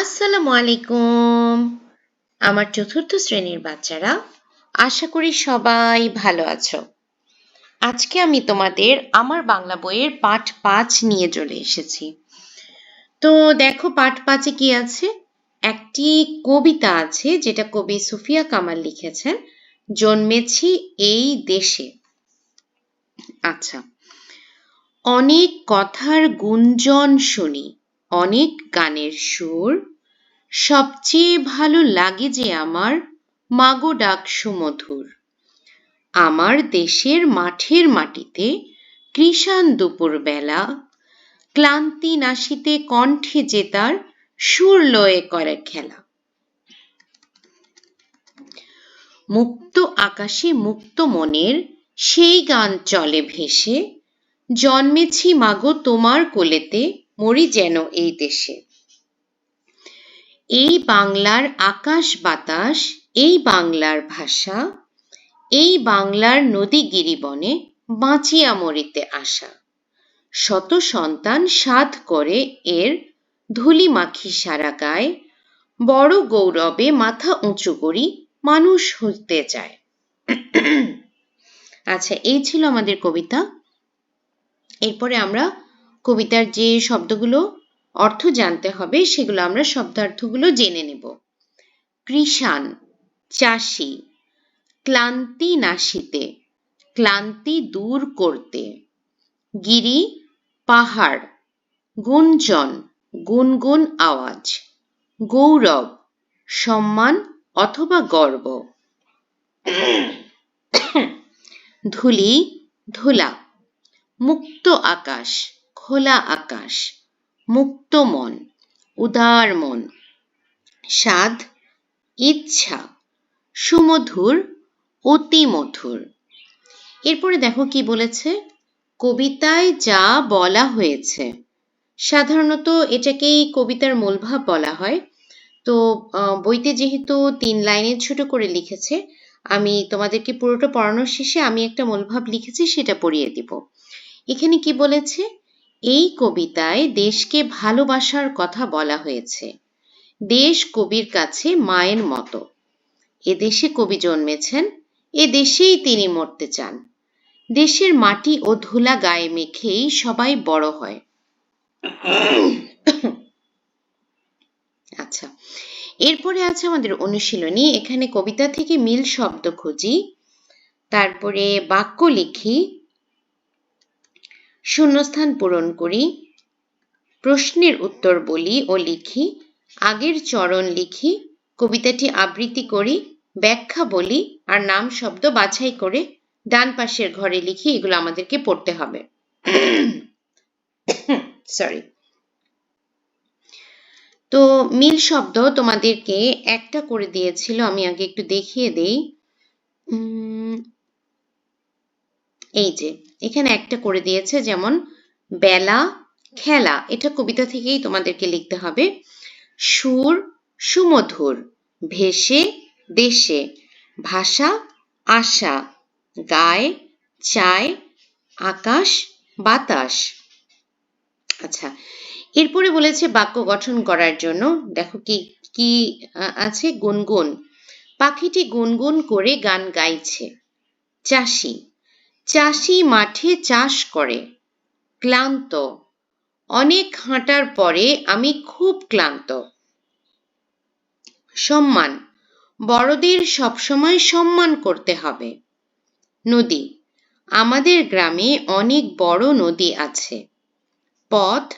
আসসালামু আলাইকুম। আমার চতুর্থ শ্রেণির বাচ্চারা, আশা করি সবাই ভালো আছো। আজকে আমি তোমাদের আমার বাংলা বইয়ের পাঠ পাঁচ নিয়ে চলে এসেছি। তো দেখো পাঠ পাঁচে কি আছে? একটি কবিতা আছে যেটা কবি সুফিয়া কামাল লিখেছেন, জন্মেছি এই দেশে। আচ্ছা অনেক কথার গুঞ্জন শুনি অনেক গানের সুর। সবচেয়ে ভালো লাগে যে আমার মাগো ডাক সুমধুর। আমার দেশের মাঠের মাটিতে কৃষাণ দুপুর বেলা ক্লান্তি নাশিতে কণ্ঠে যে তার সুর লয়ে করে খেলা। মুক্ত আকাশে মুক্ত মনের সেই গান চলে ভেসে, জন্মেছি মাগো তোমার কোলেতে মরি যেন এই দেশে। এই বাংলার আকাশ বাতাস, এই বাংলার ভাষা, এই বাংলার নদী গিরিবনে বাঁচিয়া মরিতে আসা। শত সন্তান সাধ করে এর ধুলি মাখি সারা গায়ে, বড় গৌরবে মাথা উঁচু করি মানুষ হইতে চায় আচ্ছা এই ছিল আমাদের কবিতা। এরপরে আমরা কবিতার যে শব্দগুলো অর্থ জানতে হবে, সেগুলো আমরা শব্দার্থগুলো জেনে নেব। কৃষাণ, চাষি, ক্লান্তি নাশিতে ক্লান্তি দূর করতে। গিরি, পাহাড়, গুঞ্জন, গুনগুন আওয়াজ, গৌরব, সম্মান অথবা গর্ব। ধুলি, ধুলা, মুক্ত আকাশ খোলা আকাশ, মুক্ত মন, উদার মন, স্বাদ, ইচ্ছা, সুমধুর, অতি মধুর। এরপরে দেখো কি বলেছে? কবিতায় যা বলা হয়েছে। সাধারণত এটাকেই কবিতার মূলভাব বলা হয়। তো বইতে যেহেতু তিন লাইনে ছোট করে লিখেছে, আমি তোমাদেরকে পুরোটা পড়ানোর শেষে আমি একটা মূলভাব লিখেছি, সেটা পড়িয়ে দিব। এখানে কি বলেছে? এই কবিতায় দেশকে ভালোবাসার কথা বলা হয়েছে। দেশ কবির কাছে মায়ের মতো। এদেশে কবি জন্মেছেন, এ দেশেই তিনি মরতে চান। দেশের মাটি ও ধুলা গায়ে মেখেই সবাই বড় হয়। আচ্ছা এরপরে আছে আমাদের অনুশীলনী। এখানে কবিতা থেকে মিল শব্দ খুঁজি, তারপরে বাক্য লিখি শূন্যস্থান পূরণ করি। প্রশ্নের উত্তর বলি ও লিখি। আগের চরণ লিখি, কবিতাটি আবৃত্তি করি, ব্যাখ্যা বলি আর নাম, শব্দ বাছাই করে ডান পাশের ঘরে লিখি, এগুলো আমাদেরকে পড়তে হবে। সরি তো মিল শব্দ তোমাদেরকে একটা করে দিয়েছিল, আমি আগে একটু দেখিয়ে দেই। এই যে, এখানে একটা করে দিয়েছে যেমন বেলা, খেলা। এটা কবিতা থেকেই তোমাদেরকে লিখতে হবে। সুর, সুমধুর, ভেসে, দেশে, ভাষা, আশা, গায়ে, চায়, আকাশ, বাতাস। আচ্ছা এরপরে বলেছে বাক্য গঠন করার জন্য। দেখো কি কি আছে? গুনগুন। পাখিটি গুনগুন করে গান গাইছে। চাষি চাষি মাঠে চাষ করে। ক্লান্ত। অনেক হাঁটার পরে আমি খুব ক্লান্ত। সম্মান। বড়দের সবসময় সম্মান করতে হবে। নদী। আমাদের গ্রামে অনেক বড় নদী আছে। পথ।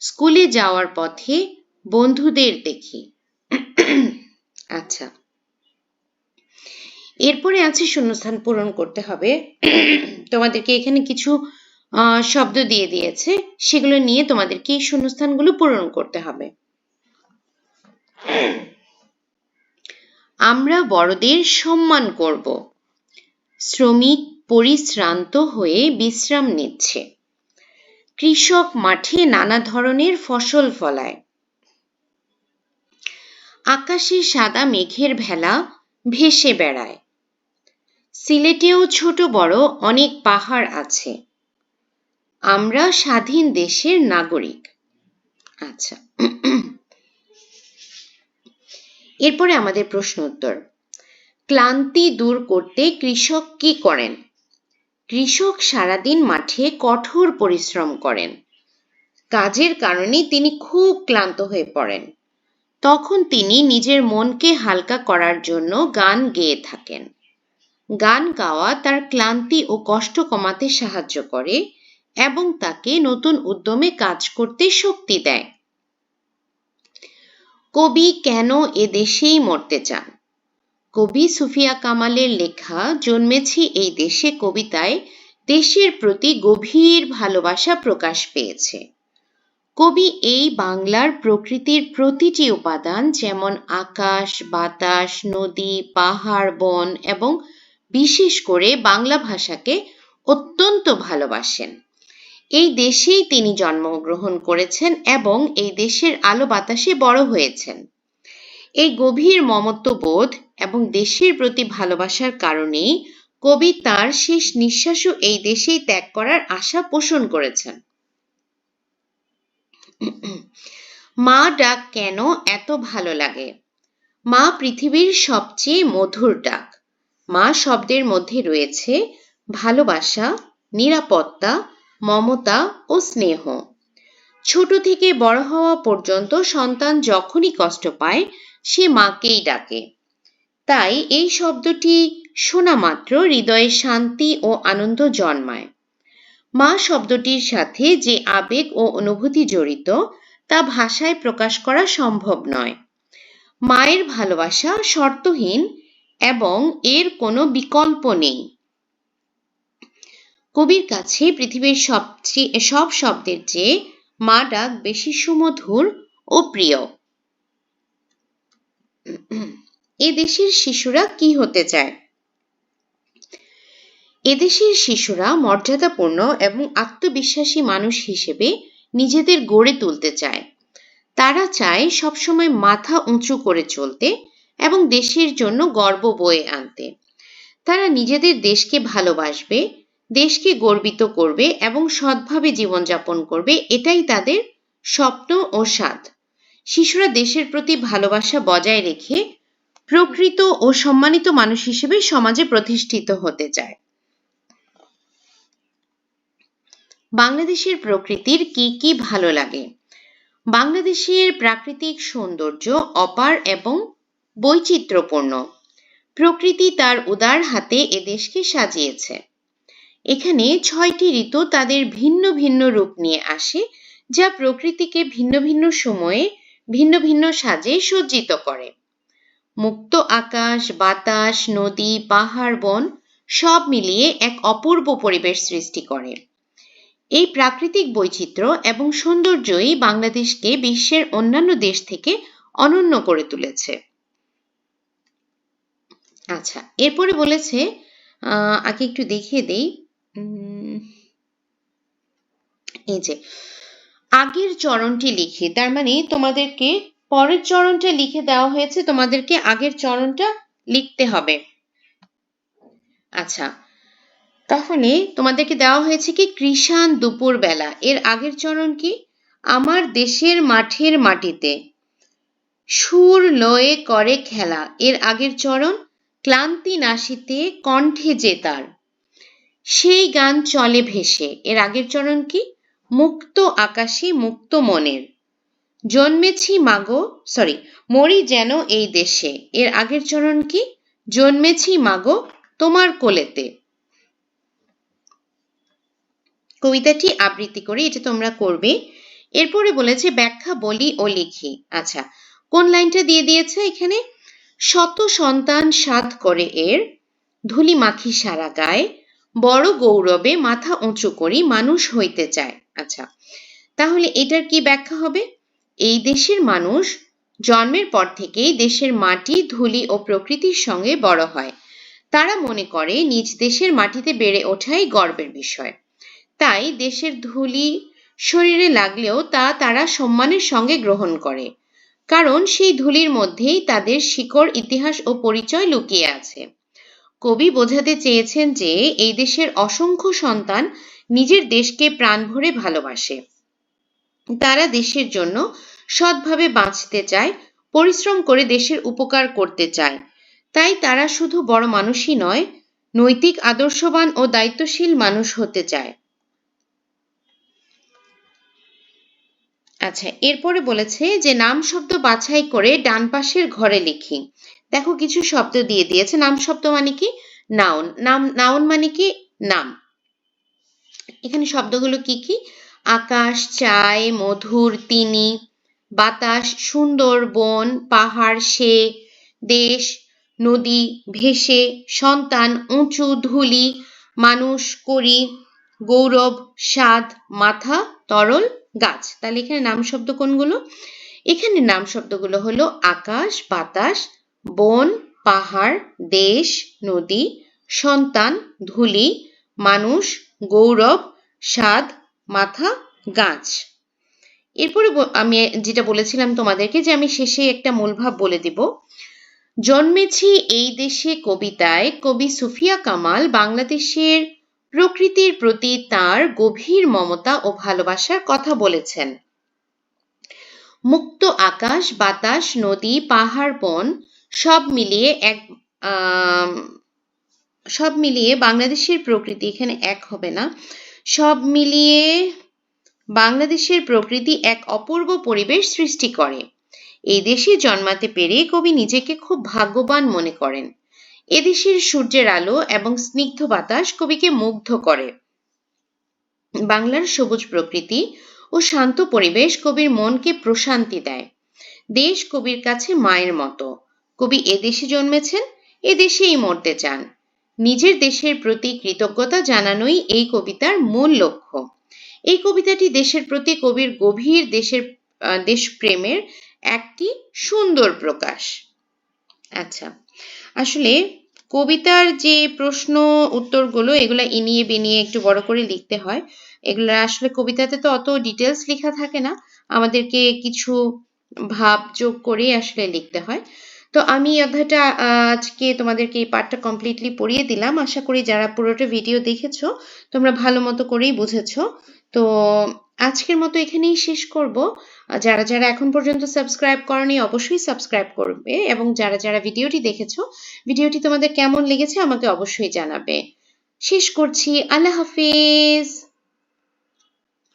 স্কুলে যাওয়ার পথে বন্ধুদের দেখি। আচ্ছা। এরপরে আছে শূন্যস্থান পূরণ করতে হবে। তোমাদেরকে এখানে কিছু শব্দ দিয়ে দিয়েছে। সেগুলো নিয়ে তোমাদেরকে শূন্যস্থানগুলো পূরণ করতে হবে। আমরা বড়দের সম্মান করব। শ্রমিক পরিশ্রান্ত হয়ে বিশ্রাম নিচ্ছে। কৃষক মাঠে নানা ধরনের ফসল ফলায়। আকাশে সাদা মেঘের ভেলা ভেসে বেড়ায়। সিলেটেও ছোট বড় অনেক পাহাড় আছে। আমরা স্বাধীন দেশের নাগরিক। আচ্ছা। এরপরে আমাদের প্রশ্ন উত্তর। ক্লান্তি দূর করতে কৃষক কি করেন? কৃষক সারাদিন মাঠে কঠোর পরিশ্রম করেন। কাজের কারণে তিনি খুব ক্লান্ত হয়ে পড়েন। তখন তিনি নিজের মনকে হালকা করার জন্য গান গেয়ে থাকেন। গান গাওয়া তার ক্লান্তি ও কষ্ট কমাতে সাহায্য করে এবং তাকে নতুন উদ্যমে কাজ করতে শক্তি দেয়। কবি কেন এ দেশেই মরতে চান? কবি সুফিয়া কামালের লেখা জন্মেছি এই দেশে কবিতায় দেশের প্রতি গভীর ভালোবাসা প্রকাশ পেয়েছে। কবি এই বাংলার প্রকৃতির প্রতিটি উপাদান যেমন আকাশ, বাতাস, নদী, পাহাড়, বন এবং বিশেষ করে বাংলা ভাষাকে অত্যন্ত ভালোবাসেন। এই দেশেই তিনি জন্মগ্রহণ করেছেন এবং এই দেশের আলো বাতাসে বড় হয়েছেন। এই গভীর মমত্ববোধ এবং দেশের প্রতি ভালোবাসার কারণেই কবি তার শেষ নিঃশ্বাসও এই দেশেই ত্যাগ করার আশা পোষণ করেছেন। মা ডাক কেন এত ভালো লাগে? মা পৃথিবীর সবচেয়ে মধুর ডাক। মা শব্দের মধ্যে রয়েছে ভালোবাসা, নিরাপত্তা, মমতা ও স্নেহ। ছোট থেকে বড় হওয়া পর্যন্ত সন্তান যখনই কষ্ট পায়, সে মাকেই ডাকে। তাই এই শব্দটি শোনা মাত্র হৃদয়ে শান্তি ও আনন্দ জন্মায়। মা শব্দটির সাথে যে আবেগ ও অনুভূতি জড়িত, তা ভাষায় প্রকাশ করা সম্ভব নয়। মায়ের ভালোবাসা শর্তহীন এবং এর কোনো বিকল্প নেই। কবির কাছে পৃথিবীর সবচেয়ে সব শব্দের চেয়ে মা ডাক বেশি সুমধুর ও প্রিয়। এ দেশের শিশুরা কি হতে চায়? এদেশের শিশুরা মর্যাদাপূর্ণ এবং আত্মবিশ্বাসী মানুষ হিসেবে নিজেদের গড়ে তুলতে চায়। তারা চায় সবসময় মাথা উঁচু করে চলতে এবং দেশের জন্য গর্ব বয়ে আনতে। তারা নিজেদের দেশকে ভালোবাসবে, দেশকে গর্বিত করবে এবং সৎভাবে জীবনযাপন করবে, এটাই তাদের স্বপ্ন ও স্বাদ। শিশুরা দেশের প্রতি ভালোবাসা বজায় রেখে প্রকৃত ও সম্মানিত মানুষ হিসেবে সমাজে প্রতিষ্ঠিত হতে চায়। বাংলাদেশের প্রকৃতির কি কি ভালো লাগে? বাংলাদেশের প্রাকৃতিক সৌন্দর্য অপার এবং বৈচিত্র্যপূর্ণ। প্রকৃতি তার উদার হাতে এদেশকে সাজিয়েছে। এখানে ছয়টি ঋতু তাদের ভিন্ন ভিন্ন রূপ নিয়ে আসে, যা প্রকৃতিকে ভিন্ন ভিন্ন সময়ে, ভিন্ন ভিন্ন সাজে সজ্জিত করে। মুক্ত আকাশ, বাতাস, নদী, পাহাড়, বন সব মিলিয়ে এক অপূর্ব পরিবেশ সৃষ্টি করে। এই প্রাকৃতিক বৈচিত্র্য এবং সৌন্দর্যই বাংলাদেশকে বিশ্বের অন্যান্য দেশ থেকে অনন্য করে তুলেছে। আচ্ছা এরপরে বলেছে আগে একটু দেখিয়ে দেই এই যে, আগের চরণটি লিখি, তার মানে তোমাদেরকে পরের চরণটা লিখে দেওয়া হয়েছে, তোমাদেরকে আগের চরণটা লিখতে হবে। আচ্ছা তাহলে তোমাদেরকে দেওয়া হয়েছে কি, কৃষাণ দুপুর বেলা এর আগের চরণ কি? আমার দেশের মাঠের মাটিতে সুর লয়ে করে খেলা, এর আগের চরণ ক্লান্তি নাশিতে কণ্ঠে যে তার। সেই গান চলে ভেসে। এর আগের চরণ কি? মুক্ত আকাশে মুক্ত মনের। জন্মেছি মাগো সরি মরি যেন এই দেশে। এর আগের চরণ কি? জন্মেছি মাগো, তোমার কোলেতে। কবিতাটি আবৃত্তি করে এটা তোমরা করবে। এরপরে বলেছে, ব্যাখ্যা বলি ও লিখি। আচ্ছা কোন লাইনটা দিয়ে দিয়েছে এখানে? শত সন্তান সাধ করে এর ধুলি মাখি সারা গায়ে, বড় গৌরবে মাথা উঁচু করি মানুষ হইতে চায়। আচ্ছা তাহলে এটার কি ব্যাখ্যা হবে? এই দেশের মানুষ জন্মের পর থেকেই দেশের মাটি, ধুলি ও প্রকৃতির সঙ্গে বড় হয়। তারা মনে করে নিজ দেশের মাটিতে বেড়ে ওঠাই গর্বের বিষয়। তাই দেশের ধুলি শরীরে লাগলেও তা তারা সম্মানের সঙ্গে গ্রহণ করে। কারণ সেই ধুলির মধ্যেই তাদের শিকড়, ইতিহাস ও পরিচয় লুকিয়ে আছে। কবি বোঝাতে চেয়েছেন যে, এই দেশের অসংখ্য সন্তান নিজের দেশকে প্রাণ ভরে ভালোবাসে। তারা দেশের জন্য সৎভাবে বাঁচতে চায়, পরিশ্রম করে দেশের উপকার করতে চায়। তাই তারা শুধু বড় মানুষই নয়, নৈতিক, আদর্শবান ও দায়িত্বশীল মানুষ হতে চায়। আচ্ছা এরপরে বলেছে যে নাম শব্দ বাছাই করে ডান পাশের ঘরে লিখি। দেখো কিছু শব্দ দিয়ে দিয়েছে। নাম শব্দ মানে কি? নাউন। নাম, নাউন মানে কি? নাম। এখানে শব্দগুলো কি কি? আকাশ চায় মধুর তিনি বাতাস, সুন্দর, বন, পাহাড়, সে, দেশ, নদী, ভেসে, সন্তান, উঁচু, ধুলি, মানুষ, করি, গৌরব, স্বাদ, মাথা, তরল গাছ। তাহলে এখানে নাম শব্দ কোনগুলো? এখানে নাম শব্দগুলো হলো আকাশ, বাতাস, বন, পাহাড়, দেশ, নদী, সন্তান, ধুলি, মানুষ, গৌরব, স্বাদ, মাথা, গাছ। এরপরে আমি যেটা বলেছিলাম তোমাদেরকে যে আমি শেষে একটা মূলভাব বলে দিব। জন্মেছি এই দেশে কবিতায় কবি সুফিয়া কামাল, বাংলাদেশের প্রকৃতির প্রতি তার গভীর মমতা ও ভালোবাসার কথা বলেছেন। মুক্ত আকাশ, বাতাস, নদী, পাহাড়, বন সব মিলিয়ে এক সব মিলিয়ে বাংলাদেশের প্রকৃতি এখানে এক হবে না। সব মিলিয়ে বাংলাদেশের প্রকৃতি এক অপূর্ব পরিবেশ সৃষ্টি করে। এই দেশে জন্মাতে পেরে কবি নিজেকে খুব ভাগ্যবান মনে করেন। এদেশের সূর্যের আলো এবং স্নিগ্ধ বাতাস কবিকে মুগ্ধ করে। বাংলার সবুজ প্রকৃতি ও শান্ত পরিবেশ কবির মনকে প্রশান্তি দেয়। দেশ কবির কাছে মায়ের মতো। কবি এদেশে জন্মেছেন, এদেশেই মরতে চান। নিজের দেশের প্রতি কৃতজ্ঞতা জানানোই এই কবিতার মূল লক্ষ্য। এই কবিতাটি দেশের প্রতি কবির গভীর দেশের দেশপ্রেমের একটি সুন্দর প্রকাশ। আচ্ছা আসলে কবিতার যে প্রশ্ন উত্তরগুলো, এগুলো ইনিয়ে বিনিয়ে একটু বড় করে লিখতে হয়। এগুলো আসলে কবিতাতে তো অত ডিটেলস লেখা থাকে না। আমাদেরকে কিছু ভাব যোগ করে আসলে লিখতে হয়। তো আমি অধ্যায়টা আজকে তোমাদেরকে এই পার্টটা কমপ্লিটলি পড়িয়ে দিলাম। আশা করি যারা পুরোটা ভিডিও দেখেছ, তোমরা ভালো মতো করেই বুঝেছ। তো আজকের মতো এখানেই শেষ করব। যারা যারা এখন পর্যন্ত সাবস্ক্রাইব করনি অবশ্যই সাবস্ক্রাইব করবে এবং যারা যারা ভিডিওটি দেখেছ, ভিডিওটি তোমাদের কেমন লেগেছে আমাকে অবশ্যই জানাবে। শেষ করছি। আল্লাহ হাফিজ।